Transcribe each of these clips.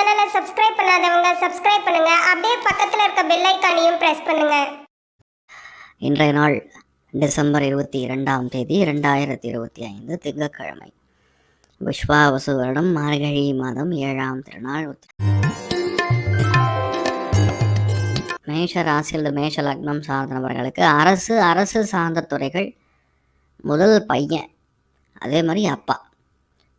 சேனலை சப்ஸ்கிரைப் பண்ணாதவங்க சப்ஸ்கிரைப் பண்ணுங்க. அப்படியே பக்கத்தில் இருக்க பெல் ஐக்கானையும் பிரஸ் பண்ணுங்க. இன்றைய நாள் டிசம்பர் இருபத்தி இரண்டாம் தேதி இரண்டாயிரத்தி இருபத்தி ஐந்து திங்கட்கிழமை. விஸ்வாவசு வருடம் மார்கழி மாதம் ஏழாம் திருநாள். மேஷ ராசியில் மேஷ லக்னம் சார்ந்த நபர்களுக்கு அரசு அரசு சார்ந்த துறைகள் முதல் பையன் அதே மாதிரி அப்பா.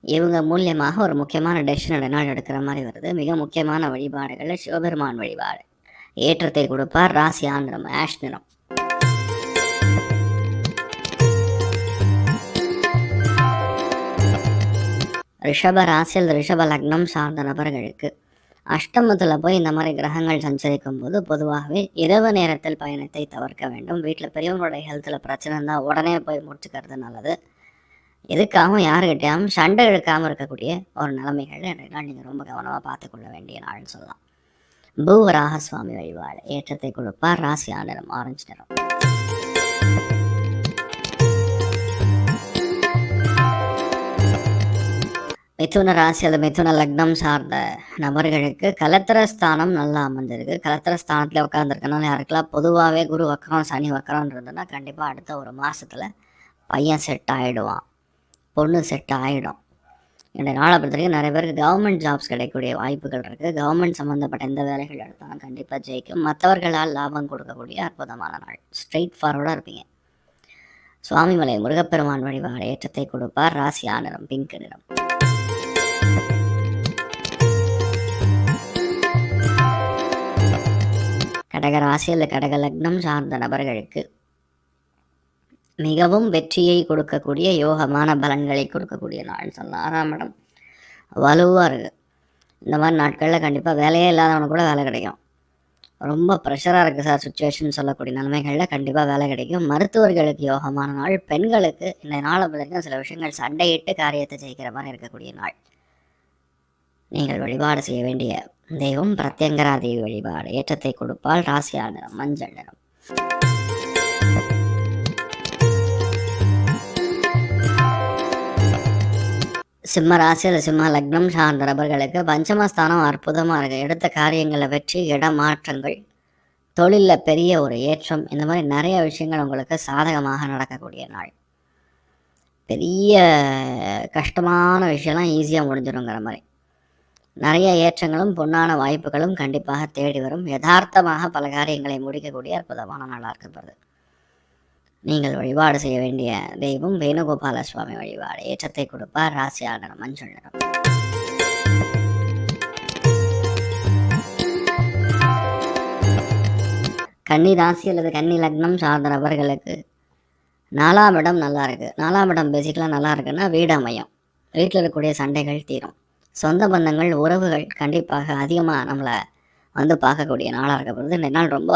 இவங்க மூலியமாக ஒரு முக்கியமான டெசிஷன் நாள் எடுக்கிற மாதிரி வருது. மிக முக்கியமான வழிபாடுகள் சிவபெருமான் வழிபாடு. ஏற்றத்தை கொடுப்பார் ராசி ஆந்திரம் ஆஷ் நிறம். ரிஷப ராசியில் ரிஷப லக்னம் சார்ந்த நபர்களுக்கு அஷ்டமத்தில் போய் இந்த மாதிரி கிரகங்கள் சஞ்சரிக்கும் போது பொதுவாகவே இரவு நேரத்தில் பயணத்தை தவிர்க்க வேண்டும். வீட்டில் பெரியவங்களுடைய ஹெல்த்தில் பிரச்சனை இருந்தால் உடனே போய் முடிச்சுக்கிறது நல்லது. எதுக்காகவும் யாருக்கிட்டையாகவும் சண்டை இழுக்காமல் இருக்கக்கூடிய ஒரு நிலைமைகள் என்றால் நீங்கள் ரொம்ப கவனமாக பார்த்துக்கொள்ள வேண்டிய நாள்னு சொல்லலாம். பூவராக சுவாமி வழிபாடு. ஏற்றத்தை கொடுப்பார். ராசியான நிறம் ஆரஞ்சு நிறம். மிதுன ராசி அல்லது மிதுன லக்னம் சார்ந்த நபர்களுக்கு கலத்திரஸ்தானம் நல்லா அமைஞ்சிருக்கு கலத்திரஸ்தானத்தில் உட்காந்துருக்கனால யாருக்கெல்லாம் பொதுவாகவே குரு வக்கரம் சனி வக்கரம் இருந்ததுன்னா கண்டிப்பாக அடுத்த ஒரு மாதத்தில் பையன் செட் ஆகிடுவான் பொண்ணு செட் ஆகிடும் இந்த நாளை பொறுத்த வரைக்கும் நிறைய பேருக்கு கவர்மெண்ட் ஜாப்ஸ் கிடைக்கக்கூடிய வாய்ப்புகள் இருக்குது கவர்மெண்ட் சம்மந்தப்பட்ட எந்த வேலைகள் எடுத்தாலும் கண்டிப்பாக ஜெயிக்கும். மற்றவர்களால் லாபம் கொடுக்கக்கூடிய அற்புதமான நாள். ஸ்ட்ரெயிட் ஃபார்வர்டாக இருப்பீங்க. சுவாமிமலை முருகப்பெருமான் வழிபாடு ஏற்றத்தை கொடுப்பார். ராசியா நிறம் பிங்க் நிறம். கடக ராசி அல்ல கடக லக்னம் சார்ந்த நபர்களுக்கு மிகவும் வெற்றியை கொடுக்கக்கூடிய யோகமான பலன்களை கொடுக்கக்கூடிய நாள்னு சொல்லலாம் ஆறாம் இடம் வலுவாக இருக்குது இந்த மாதிரி நாட்களில் கண்டிப்பாக வேலையே இல்லாதவனுக்கு கூட வேலை கிடைக்கும். ரொம்ப ப்ரெஷராக இருக்குது சார் சுச்சுவேஷன் சொல்லக்கூடிய நிலைமைகளில் கண்டிப்பாக வேலை கிடைக்கும். மருத்துவர்களுக்கு யோகமான நாள். பெண்களுக்கு இந்த நாளை வரைக்கும் சில விஷயங்கள் சண்டையிட்டு காரியத்தை ஜெயிக்கிற மாதிரி இருக்கக்கூடிய நாள். நீங்கள் வழிபாடு செய்ய வேண்டிய தெய்வம் பிரத்யங்கரா தேவி வழிபாடு. ஏற்றத்தை கொடுப்பால் ராசியான நிறம் மஞ்சள் நிறம். சிம்ம ராசி அல்லது சிம்ம லக்னம் சார்ந்த நபர்களுக்கு பஞ்சமஸ்தானம் அற்புதமாக இருக்குது எடுத்த காரியங்களில் வெற்றி இடமாற்றங்கள் தொழிலில் பெரிய ஒரு ஏற்றம். இந்த மாதிரி நிறைய விஷயங்கள் உங்களுக்கு சாதகமாக நடக்கக்கூடிய நாள். பெரிய கஷ்டமான விஷயம்லாம் ஈஸியாக முடிஞ்சிடுங்கிற மாதிரி. நிறைய ஏற்றங்களும் பொன்னான வாய்ப்புகளும் கண்டிப்பாக தேடி வரும். யதார்த்தமாக பல காரியங்களை முடிக்கக்கூடிய அற்புதமான நாளாக இருக்கப்படுது நீங்கள் வழிபாடு செய்ய வேண்டிய தெய்வம் வேணுகோபால சுவாமி வழிபாடு. ஏற்றத்தை கொடுப்பார். ராசியான மஞ்சள் நிறம். கன்னி ராசி அல்லது கன்னி லக்னம் சார்ந்த நபர்களுக்கு நாலாம் இடம் நல்லா இருக்கு. நாலாம் இடம் பேசிக்கலாம் நல்லா இருக்குன்னா வீடு அமையும். வீட்டில் இருக்கக்கூடிய சண்டைகள் தீரும். சொந்த பந்தங்கள் உறவுகள் கண்டிப்பாக அதிகமாக நம்மளை வந்து பார்க்கக்கூடிய நாளாக இருக்கப்படுது இந்த நாள் ரொம்ப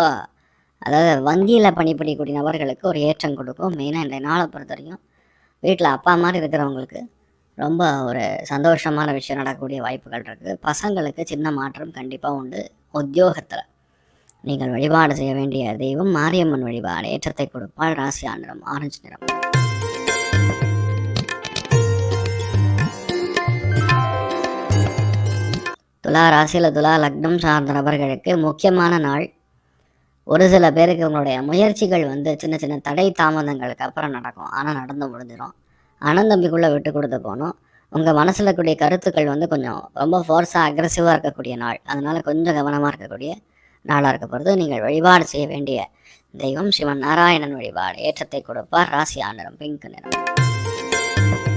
அதாவது வங்கியில் பணிபுரியக்கூடிய நபர்களுக்கு ஒரு ஏற்றம் கொடுக்கும். மெயினாக இந்த நாளை பொறுத்த வரைக்கும் வீட்டில் அப்பா மாதிரி இருக்கிறவங்களுக்கு ரொம்ப ஒரு சந்தோஷமான விஷயம் நடக்கக்கூடிய வாய்ப்புகள் இருக்குது பசங்களுக்கு சின்ன மாற்றம் கண்டிப்பாக உண்டு. உத்தியோகத்தில் நீங்கள் வழிபாடு செய்ய வேண்டிய தெய்வம் மாரியம்மன் வழிபாடு. ஏற்றத்தை கொடுப்பால் ராசி நிறம் ஆரஞ்சு நிறம். துலா ராசியில் துலா லக்னம் சார்ந்த நபர்களுக்கு முக்கியமான நாள் ஒரு சில பேருக்கு உங்களுடைய முயற்சிகள் வந்து சின்ன சின்ன தடை தாமதங்களுக்கு அப்புறம் நடக்கும். ஆனால் நடந்து முடிஞ்சிடும் அண்ணன் விட்டு கொடுத்து போகணும். உங்கள் மனசில் இருக்கக்கூடிய கருத்துக்கள் வந்து கொஞ்சம் ரொம்ப ஃபோர்ஸாக அக்ரஸிவாக இருக்கக்கூடிய நாள். அதனால் கொஞ்சம் கவனமாக இருக்கக்கூடிய நாளாக இருக்க போகிறது நீங்கள் வழிபாடு செய்ய வேண்டிய தெய்வம் சிவன் நாராயணன் வழிபாடு. ஏற்றத்தை கொடுப்பார். ராசி நிறம் பிங்க் நிறம்.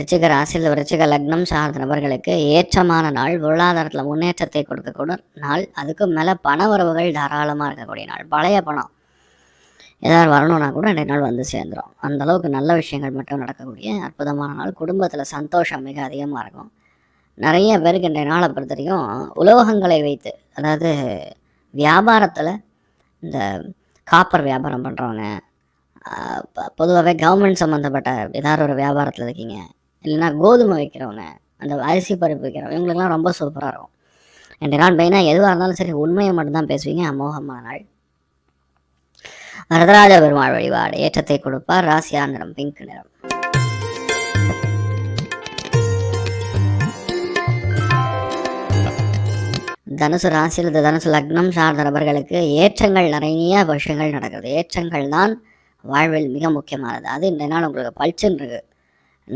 விருச்சிக ராசியில் விருச்சிக லக்னம் சார்ந்த நபர்களுக்கு ஏற்றமான நாள் பொருளாதாரத்தில் முன்னேற்றத்தை கொடுக்கக்கூடிய நாள் அதுக்கு மேலே பண உறவுகள் தாராளமாக இருக்கக்கூடிய நாள் பழைய பணம். ஏதாவது வரணும்னா கூட ரெண்டு நாள் வந்து சேர்ந்துடும் அந்தளவுக்கு நல்ல விஷயங்கள் மட்டும் நடக்கக்கூடிய அற்புதமான நாள். குடும்பத்தில் சந்தோஷம் மிக அதிகமாக இருக்கும். நிறைய பேருக்கு இன்றைய நாளை பொறுத்த வரைக்கும் உலோகங்களை வைத்து அதாவது வியாபாரத்தில் இந்த காப்பர் வியாபாரம் பண்ணுறவங்க பொதுவாகவே கவர்மெண்ட் சம்மந்தப்பட்ட ஏதாவது ஒரு வியாபாரத்தில் இருக்கீங்க இல்லைன்னா கோதுமை வைக்கிறவங்க அந்த அரிசி பருப்பு வைக்கிறவங்க இவங்களுக்குலாம் ரொம்ப சூப்பராக இருக்கும். அண்ட் நான் பையனா எதுவாக இருந்தாலும் சரி உண்மையை மட்டும்தான் பேசுவீங்க. அமோகமான நாள் வரதராஜ பெருமாள் வழிபாடு ஏற்றத்தை கொடுப்பார். ராசியா நிறம் பிங்க் நிறம். தனுசு ராசியில் இந்த தனுசு லக்னம் சார்ந்த நபர்களுக்கு ஏற்றங்கள் நிறைய விஷயங்கள் நடக்குது ஏற்றங்கள் தான் வாழ்வில் மிக முக்கியமானது. அது இந்த நாள் உங்களுக்கு பளிச்சுன்னு இருக்குது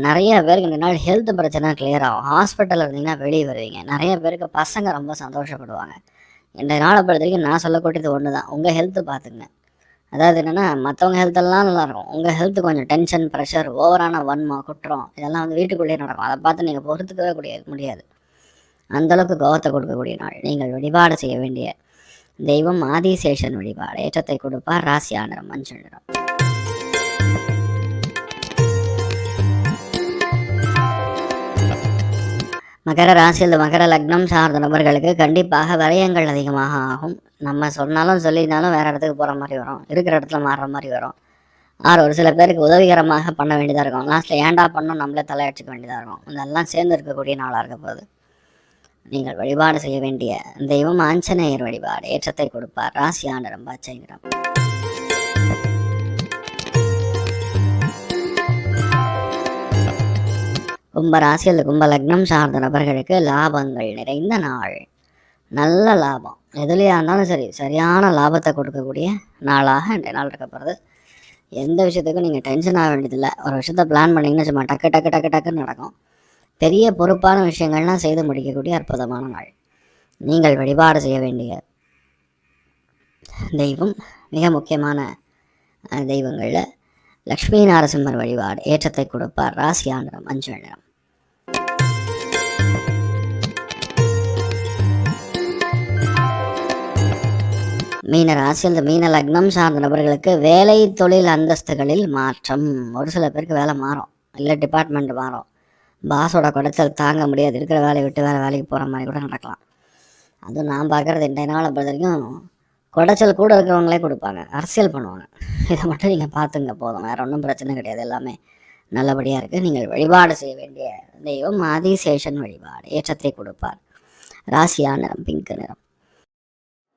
நிறைய பேருக்கு இந்த நாள் ஹெல்த் பிரச்சனை கிளியர் ஆகும். ஹாஸ்பிட்டலில் இருந்தீங்கன்னா வெளியே வருவீங்க. நிறைய பேருக்கு பசங்க ரொம்ப சந்தோஷப்படுவாங்க. இந்த நாளை பொறுத்த வரைக்கும் நான் சொல்லக்கூடியது ஒன்று தான் உங்கள் ஹெல்த்து பார்த்துங்க அதாவது என்னென்னா மற்றவங்க ஹெல்த்தெல்லாம் நல்லாயிருக்கும் உங்கள் ஹெல்த்து கொஞ்சம் டென்ஷன் ப்ரெஷர் ஓவரான வன்மம் குற்றம் இதெல்லாம் வந்து வீட்டுக்குள்ளேயே நடக்கும். அதை பார்த்து நீங்கள் பொறுத்துக்கவே கூடிய முடியாது. அந்தளவுக்கு கோவத்தை கொடுக்கக்கூடிய நாள். நீங்கள் வழிபாடு செய்ய வேண்டிய தெய்வம் ஆதிசேஷன் வழிபாடு. ஏற்றத்தை கொடுப்பார் ராசியா மஞ்சள் நிறம். மகர ராசியில் மகர லக்னம் சார்ந்த நபர்களுக்கு கண்டிப்பாக விரயங்கள் அதிகமாக ஆகும். நம்ம சொன்னாலும் சொல்லியிருந்தாலும் வேறு இடத்துக்கு போகிற மாதிரி வரும். இருக்கிற இடத்துல மாறுற மாதிரி வரும். ஆறு ஒரு சில பேருக்கு உதவிகரமாக பண்ண வேண்டியதாக இருக்கும். லாஸ்ட்டில் ஏண்டா பண்ணோம் நம்மளே தலையடிச்சுக்க வேண்டியதாக இருக்கும். இதெல்லாம் சேர்ந்து இருக்கக்கூடிய நாளாக இருக்க போகுது. நீங்கள் வழிபாடு செய்ய வேண்டிய தெய்வம் ஆஞ்சநேயர் வழிபாடு. ஏற்றத்தை கொடுப்பார். ராசியா நிறம் பச்சை நிறம் கும்ப ராசியில் கும்ப லக்னம் சார்ந்த நபர்களுக்கு லாபங்கள் நிறைந்த நாள். நல்ல லாபம். எதுலையாக இருந்தாலும் சரி சரியான லாபத்தை கொடுக்கக்கூடிய நாளாக இந்த நாள் இருக்க போகிறது எந்த விஷயத்துக்கும் நீங்கள் டென்ஷன் ஆக வேண்டியதில்லை. ஒரு விஷயத்த பிளான் பண்ணிங்கன்னு சும்மா டக்கு டக்கு டக்கு டக்குன்னு நடக்கும். பெரிய பொறுப்பான விஷயங்கள்லாம் செய்து முடிக்கக்கூடிய அற்புதமான நாள். நீங்கள் வழிபாடு செய்ய வேண்டிய தெய்வம் மிக முக்கியமான தெய்வங்களில் லக்ஷ்மி நாரசிம்மர் வழிபாடு ஏற்றத்தை கொடுப்பார். ராசியா நிறம் மஞ்சள் நிறம் மீன ராசி அந்த மீன லக்னம் சார்ந்த நபர்களுக்கு வேலை தொழில் அந்தஸ்துகளில் மாற்றம். ஒரு சில பேருக்கு வேலை மாறும். இல்லை டிபார்ட்மெண்ட் மாறும். பாஸோட குடைச்சல் தாங்க முடியாது. இருக்கிற வேலையை விட்டு வேறு வேலைக்கு போகிற மாதிரி கூட நடக்கலாம். அதுவும் நான் பார்க்குறது இன்றைய நாளை பொறுத்த வரைக்கும் குடைச்சல் கூட இருக்கிறவங்களே கொடுப்பாங்க. அரசியல் பண்ணுவாங்க. இதை மட்டும் நீங்கள் பார்த்துங்க போதும். வேறு ஒன்றும் பிரச்சனை கிடையாது. எல்லாமே நல்லபடியாக இருக்குது நீங்கள் வழிபாடு செய்ய வேண்டிய தெய்வம் ஆதிசேஷன் வழிபாடு. ஏற்றத்தை கொடுப்பார். ராசியா நிறம் பிங்க் நிறம்.